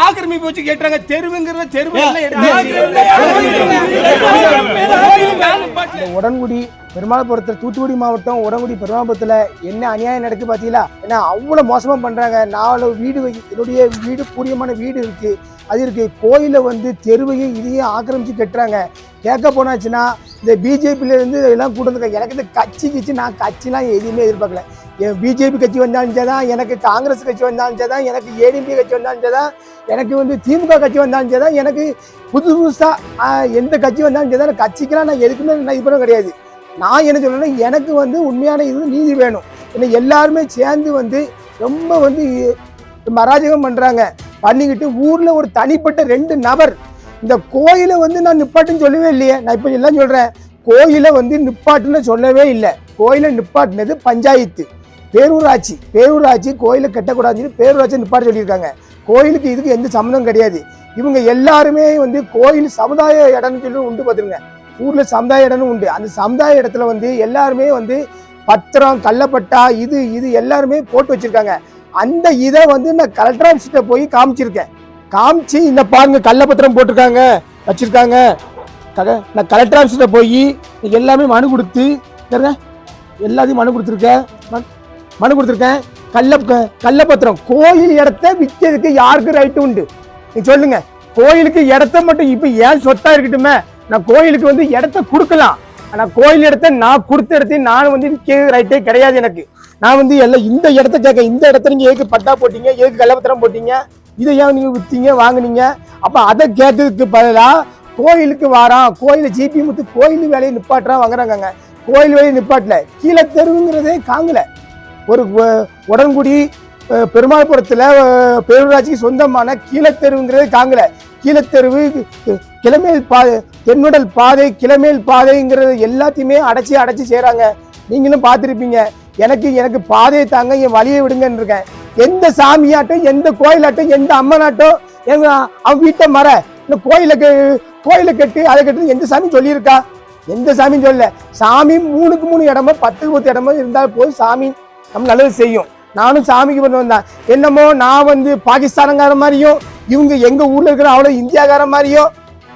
ஆக்கிரமிப்பு வச்சு கேட்டாங்க தெருவுங்கிறத தெருவு உடன்குடி பெருமாள்புரத்தில் தூத்துக்குடி மாவட்டம் உடன்குடி பெருமாள்புரத்தில் என்ன அநியாயம் நடக்கு பார்த்தீங்களா ஏன்னா அவ்வளோ மோசமாக பண்ணுறாங்க நாலு வீடு என்னுடைய வீடு பூரியமான வீடு இருக்குது அது இருக்குது கோயிலில் வந்து தெருவையும் இதையும் ஆக்கிரமிச்சு கட்டுறாங்க. கேட்க போனாச்சுன்னா இந்த பிஜேபியிலேருந்து எல்லாம் கூட்டு எனக்கு இந்த கட்சி கிச்சு நான் கட்சிலாம் எதுவுமே எதிர்பார்க்கல. என் பிஜேபி கட்சி வந்தாலும் தான் எனக்கு காங்கிரஸ் கட்சி வந்தாலும் தான் எனக்கு ஏடிபி கட்சி வந்தாலும் தான் எனக்கு வந்து திமுக கட்சி வந்தாலும் தான் எனக்கு புது புதுசாக எந்த கட்சி வந்தாலும் சரி தான் கட்சிக்கெல்லாம் நான் எதுக்குமே நான் இது பண்ண கிடையாது. நான் என்ன சொல்லணும்னா எனக்கு வந்து உண்மையான இது நீதி வேணும். ஏன்னா எல்லாருமே சேர்ந்து வந்து ரொம்ப வந்து மராஜகம் பண்ணுறாங்க பண்ணிக்கிட்டு ஊரில் ஒரு தனிப்பட்ட ரெண்டு நபர் இந்த கோயிலை வந்து நான் நிப்பாட்டுன்னு சொல்லவே இல்லையே. நான் இப்போ எல்லாம் சொல்கிறேன் கோயிலை வந்து நிப்பாட்டுன்னு சொல்லவே இல்லை. கோயிலை நிப்பாட்டினது பஞ்சாயத்து. பேரூராட்சி பேரூராட்சி கோயிலை கட்டக்கூடாதுன்னு பேரூராட்சி நிப்பாட்ட சொல்லியிருக்காங்க. கோயிலுக்கு இதுக்கு எந்த சம்மந்தம் கிடையாது. இவங்க எல்லாருமே வந்து கோயில் சமுதாய இடம்னு சொல்லி உண்டு பார்த்துருங்க ஊரில் சமுதாய இடம்னு உண்டு. அந்த சமுதாய இடத்துல வந்து எல்லாருமே வந்து பத்திரம் கள்ளப்பட்டா இது இது எல்லாருமே போட்டு வச்சிருக்காங்க. அந்த இதை வந்து நான் கலெக்டர் ஆஃபீஸ்கிட்ட போய் காமிச்சிருக்கேன். காமிச்சு இந்த பாருங்க கள்ளப்பத்திரம் போட்டிருக்காங்க வச்சிருக்காங்க. நான் கலெக்டர் ஆஃபீஸ்கிட்ட போய் எல்லாமே மனு கொடுத்து பாருங்க, எல்லாத்தையும் மனு கொடுத்துருக்கேன். மனு- மனு கொடுத்துருக்கேன். கள்ள கள்ளப்பத்திரம். கோயில் இடத்த விற்கிறதுக்கு யாருக்கு ரைட்டு உண்டு? நீ சொல்லுங்க. கோயிலுக்கு இடத்த மட்டும் இப்போ ஏன் சொத்தா இருக்கட்டுமே? நான் கோயிலுக்கு வந்து இடத்த கொடுக்கலாம். ஆனால் கோயில் இடத்த நான் கொடுத்த இடத்தையும் நான் வந்து கே ரைட்டே கிடையாது எனக்கு. நான் வந்து எல்லாம் இந்த இடத்த கேட்க இந்த இடத்த நீங்கள் ஏக்கு பட்டா போட்டீங்க ஏக்கு கள்ளபத்திரம் போட்டீங்க இதை ஏன் நீங்கள் விற்றீங்க வாங்குனீங்க? அப்போ அதை கேட்கறதுக்கு பதிலாக கோயிலுக்கு வாரான் கோயிலை ஜிபி முத்து கோயில் வேலையை நிப்பாட்டுறான் வாங்குறாங்க கோயில் வேலையை நிப்பாட்டல. கீழே தெருவுங்கிறதே காங்கல. ஒரு உடன்குடி பெருமாள்புரத்தில் பேரூராட்சிக்கு சொந்தமான கீழத்தெருவுங்கிறது காங்கல. கீழத்தெருவு கிழமை பா தென்னுடல் பாதை கிளமேல் பாதைங்கிறது எல்லாத்தையுமே அடைச்சி அடைச்சி செய்கிறாங்க நீங்களும் பார்த்துருப்பீங்க. எனக்கு எனக்கு பாதையை தாங்க என் வழியை விடுங்கன்னு இருக்கேன். எந்த சாமியாட்டும் எந்த கோயிலாட்டும் எந்த அம்மனாட்டும் எங்க அவன் வீட்டை மர இந்த கோயிலை கெ- கோயிலை கட்டு அதை கட்டு எந்த சாமி சொல்லியிருக்கா? எந்த சாமியும் சொல்லல. சாமி மூணுக்கு மூணு இடமோ பத்துக்கு பத்து இடமோ இருந்தால் போதும் சாமி. நம்ம நல்லது செய்யும். நானும் சாமிக்கு பண்ண வந்தேன் என்னமோ நான் வந்து பாகிஸ்தானங்கார மாதிரியும் இவங்க எங்கள் ஊரில் இருக்கிற அவ்வளோ இந்தியாக்கார மாதிரியும்.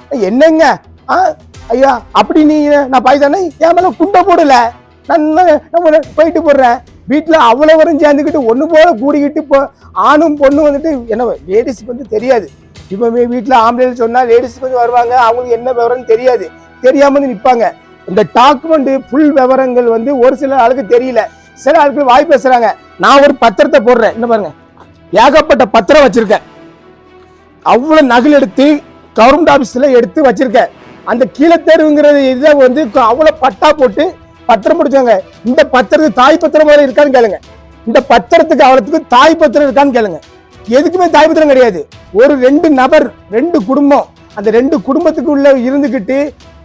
என்னங்க? ஐயா அப்படி நீ நான் பாய்தானே என் மேலே குண்டை போடல. நான் என்ன- போயிட்டு போடுறேன்? வீட்டில் அவ்வளோ வரும் சேர்ந்துக்கிட்டு ஒன்று போல கூடிக்கிட்டு இப்போ ஆணும் பொண்ணும் வந்துட்டு என்ன லேடிஸுக்கு வந்து தெரியாது. இப்போவே வீட்டில் ஆம்பளை சொன்னால் லேடிஸுக்கு வந்து வருவாங்க. அவங்களுக்கு என்ன விவரம்னு தெரியாது. தெரியாமல் வந்து நிற்பாங்க இந்த டாக்குமெண்ட் ஃபுல் விவரங்கள் வந்து ஒரு சில ஆளுக்கு தெரியல. சில ஆளுக்கு வாய் பேசுகிறாங்க நான் ஒரு பத்திரத்தை போடுறேன். என்ன பாருங்க. ஏகப்பட்ட பத்திரம் வச்சுருக்கேன். அவ்வளோ நகல் எடுத்து கவர்மெண்ட் ஆஃபீஸில் எடுத்து வச்சுருக்கேன். அந்த கீழத்தேர்வுங்கிறது இதை வந்து அவ்வளோ பட்டா போட்டு பத்திரம் முடிச்சாங்க. இந்த பத்திரத்துக்கு தாய் பத்திரம் மாதிரி இருக்கான்னு கேளுங்க. இந்த பத்திரத்துக்கு அவ்வளோத்துக்கு தாய் பத்திரம் இருக்கான்னு கேளுங்க. எதுக்குமே தாய் பத்திரம் கிடையாது. ஒரு ரெண்டு நபர் ரெண்டு குடும்பம் அந்த ரெண்டு குடும்பத்துக்கு உள்ள இருந்துக்கிட்டு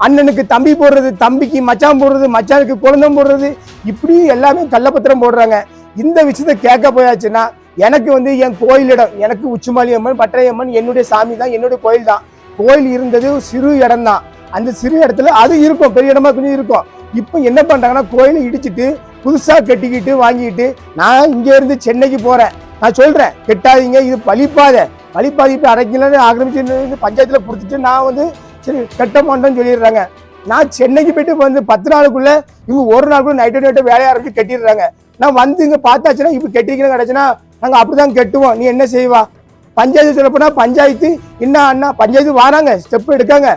அண்ணனுக்கு தம்பி போடுறது தம்பிக்கு மச்சான் போடுறது மச்சானுக்கு குழந்தம் போடுறது இப்படி எல்லாமே கள்ளப்பத்திரம் போடுறாங்க. இந்த விஷயத்த கேட்க போயாச்சுன்னா எனக்கு வந்து என் கோயிலிடம் எனக்கு உச்சிமாலி அம்மன் பட்டரையம்மன் என்னுடைய சாமி தான் என்னுடைய கோயில் தான். கோயில் இருந்தது சிறு இடம் தான் அந்த சிறு இடத்துல அது இருக்கும் பெரிய இடமா கொஞ்சம் இருக்கும். இப்போ என்ன பண்ணுறாங்கன்னா கோயிலை இடிச்சிட்டு புதுசாக கட்டிக்கிட்டு வாங்கிட்டு நான் இங்கேருந்து சென்னைக்கு போகிறேன் நான் சொல்கிறேன் கெட்டாதீங்க இது பழிப்பாத. பழிப்பாதி இப்போ அரைக்கலன்னு ஆக்கிரமிச்சு பஞ்சாயத்தில் கொடுத்துட்டு நான் வந்து சரி கட்ட மாட்டேன்னு சொல்லிடுறாங்க. நான் சென்னைக்கு போயிட்டு வந்து பத்து நாளுக்குள்ளே இவங்க ஒரு நாளுக்குள்ள நைட்டு நைட்டு வேலையை ஆரம்பிச்சு கட்டிடுறாங்க. நான் வந்து இங்கே பார்த்தாச்சுன்னா இப்போ கெட்டிக்கணும் கிடச்சுன்னா நாங்கள் அப்படிதான் கெட்டுவோம். நீ என்ன செய்வா? பஞ்சாயத்து சொல்ல பஞ்சாயத்து என்ன அண்ணா பஞ்சாயத்து வராங்க ஸ்டெப் எடுக்காங்க.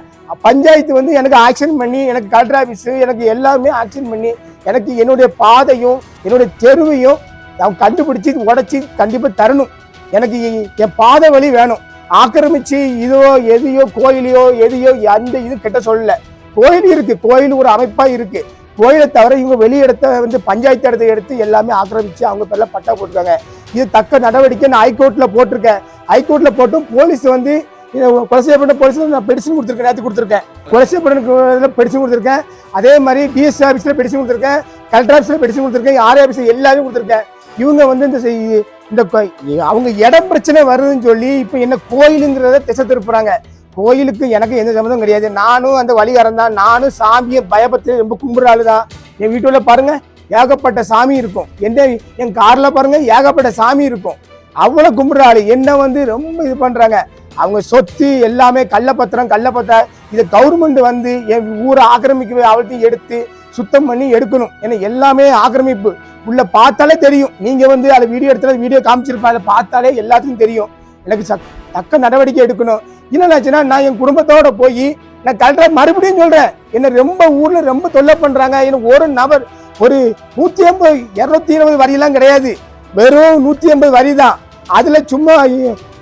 பஞ்சாயத்து வந்து எனக்கு ஆக்ஷன் பண்ணி எனக்கு கலெக்டர் ஆஃபீஸு எனக்கு எல்லாமே ஆக்ஷன் பண்ணி எனக்கு என்னுடைய பாதையும் என்னுடைய தெருவையும் அவங்க கண்டுபிடிச்சி உடச்சி கண்டிப்பாக தரணும். எனக்கு என் பாதை வழி வேணும். ஆக்கிரமிச்சு இதோ எதையோ கோயிலையோ எதையோ அந்த இது கிட்ட சொல்லல. கோயில் இருக்கு கோயில் ஒரு அமைப்பாக இருக்கு. கோயிலை தவிர இவங்க வெளியிடத்த வந்து பஞ்சாயத்து இடத்த எடுத்து எல்லாமே ஆக்கிரமிச்சு அவங்க பேரில் பட்டா போட்டிருக்காங்க. இது தக்க நடவடிக்கைன்னு ஹைகோர்ட்டில் போட்டிருக்கேன். ஹைகோர்ட்ல போட்டும் போலீஸ் வந்து கொலை செய்யப்பட்ட போலீஸ் நான் பெடிஷன் கொடுத்துருக்கேன் நேற்று கொடுத்துருக்கேன். கொலை செய்யப்பட்ட பெடிஷன் கொடுத்துருக்கேன். அதே மாதிரி டிஎஸ்சி ஆஃபீஸில் பெடிஷன் கொடுத்துருக்கேன். கலெக்டர் ஆஃபீஸில் பெடிஷன் கொடுத்துருக்கேன். ஆர்ஐ ஆஃபீஸில் எல்லாமே கொடுத்துருக்கேன். இவங்க வந்து இந்த செய்- இந்த அவங்க இடம் பிரச்சனை வருதுன்னு சொல்லி இப்போ என்ன கோயிலுங்கிறத திசை திருப்புறாங்க. கோயிலுக்கு எனக்கு எந்த சம்மந்தம் கிடையாது. நானும் அந்த வழிகாரன் தான். நானும் சாமியை பயபத்து ரொம்ப கும்புற ஆளு தான். என் வீட்டுல பாருங்க ஏகப்பட்ட சாமி இருக்கும். என் என் காரில் பாருங்க ஏகப்பட்ட சாமி இருக்கும். அவ்வளோ கும்பிட்றாளு என்ன வந்து ரொம்ப இது பண்ணுறாங்க அவங்க சொத்து எல்லாமே கள்ளப்பத்திரம் கள்ளப்பத்திரம் இதை கவர்மெண்ட் வந்து என் ஊரை ஆக்கிரமிக்க அவள்கிட்ட எடுத்து சுத்தம் பண்ணி எடுக்கணும். ஏன்னா எல்லாமே ஆக்கிரமிப்பு. உள்ள பார்த்தாலே தெரியும். நீங்கள் வந்து அதை வீடியோ எடுத்துல வீடியோ காமிச்சிருப்பேன் அதை பார்த்தாலே எல்லாத்துக்கும் தெரியும். எனக்கு சக்- தக்க நடவடிக்கை எடுக்கணும். என்னென்னாச்சுன்னா நான் என் குடும்பத்தோட போய் நான் கலெக்டர் மறுபடியும் சொல்கிறேன் என்னை ரொம்ப ஊரில் ரொம்ப தொல்லை பண்ணுறாங்க எனக்கு ஒரு நபர் ஒரு நூற்றி ஐம்பது இருநூத்தி இருபது வரியெல்லாம் கிடையாது. வெறும் நூற்றி ஐம்பது வரி தான். அதில் சும்மா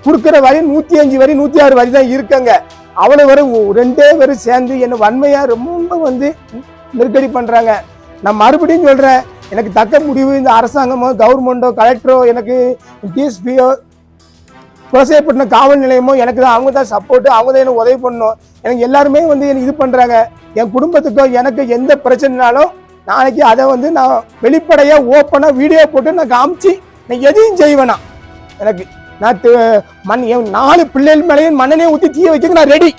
கொடுக்குற வரி நூற்றி அஞ்சு வரி நூற்றி ஆறு வரி தான் இருக்கங்க. அவ்வளோ வரும் ரெண்டே பேரும் சேர்ந்து என்னை வன்மையாக ரொம்ப வந்து நெருக்கடி பண்ணுறாங்க நான் மறுபடியும் சொல்கிறேன் எனக்கு தக்க முடிவு இந்த அரசாங்கமோ கவர்மெண்டோ கலெக்டரோ எனக்கு டிஎஸ்பியோ குலசேப்பட்டினம் காவல் நிலையமோ எனக்கு தான் அவங்க தான் சப்போர்ட்டு அவங்க தான் எனக்கு உதவி பண்ணணும். எனக்கு எல்லாருமே வந்து எனக்கு இது பண்ணுறாங்க என் குடும்பத்துக்கோ எனக்கு எந்த பிரச்சனைனாலும் நாளைக்கு அதை வந்து நான் வெளிப்படையாக ஓப்பனாக வீடியோ போட்டு நான் காமிச்சு நான் எதையும் செய்வேனா எனக்கு நான் மண் என் நாலு பிள்ளைகள் மேலேயும் மண்ணனே ஊற்றி தீய வைக்க நான் ரெடி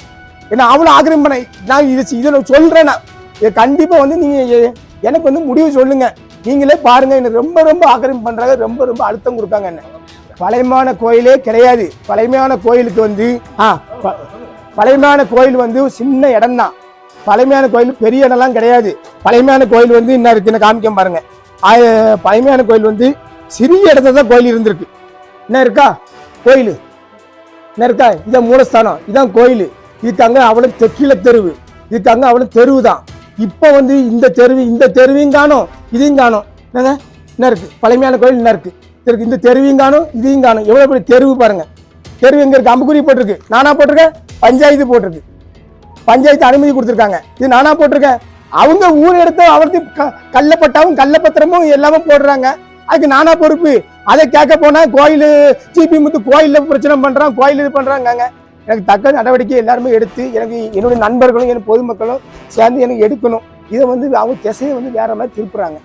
ஏன்னா அவ்வளோ ஆக்கிரம் பண்ண நான் இது இதை நான் சொல்கிறேன் நான். இதை கண்டிப்பாக வந்து நீங்கள் எனக்கு வந்து முடிவு சொல்லுங்கள் நீங்களே பாருங்கள் எனக்கு ரொம்ப ரொம்ப ஆக்கிரமிப்பு பண்ணுறாங்க ரொம்ப ரொம்ப அழுத்தம் கொடுக்காங்க என்ன. பழையமான கோயிலே கிடையாது. பழைமையான கோயிலுக்கு வந்து ஆ ப- பழைமையான கோயில் வந்து சின்ன இடம் தான் பழைமையான கோயில் பெரிய இடம்லாம் கிடையாது. பழைமையான கோயில் வந்து என்ன இருக்குன்னு காமிக்க பாருங்க. பழமையான பழைமையான கோயில் வந்து சிறிய இடத்துல தான் கோயில் இருந்திருக்கு. என்ன இருக்கா? கோயில். என்ன இருக்கா? இதான் மூலஸ்தானம். இதான் கோயில். இது தாங்க அவ்வளோ தெற்கில தெருவு. இது தாங்க அவ்வளோ தெருவு தான் இப்போ வந்து இந்த தெருவு இந்த தெருவையும் காணும் இதையும் காணும். என்னங்க? என்ன இருக்கு? பழமையான கோயில் என்ன இருக்கு? இருக்கு இந்த தெருவையும் காணும் இதையும் காணும். எவ்வளோ பெரிய தெருவு பாருங்க. தெருவு எங்கே இருக்கு? அம்புக்குறி போட்டிருக்கு. நானா போட்டிருக்கேன் பஞ்சாயத்து போட்டிருக்கு. பஞ்சாயத்து அனுமதி கொடுத்துருக்காங்க. இது நானா போட்டிருக்கேன் அவங்க ஊர் எடுத்து அவர்த்தி க- கள்ளப்பட்டாவும் கள்ளப்பத்திரமும் எல்லாமே போடுறாங்க. அதுக்கு நானா பொறுப்பு. அதை கேட்க போனா கோயில் ஜிபி முத்து கோயில்ல பிரச்சனை பண்றான் கோயில் இது பண்றாங்க எனக்கு தக்க நடவடிக்கை எல்லாருமே எடுத்து எனக்கு என்னுடைய நண்பர்களும் என் பொதுமக்களும் சேர்ந்து எனக்கு எடுக்கணும். இதை வந்து அவங்க திசையை வந்து வேற மாதிரி திருப்புறாங்க.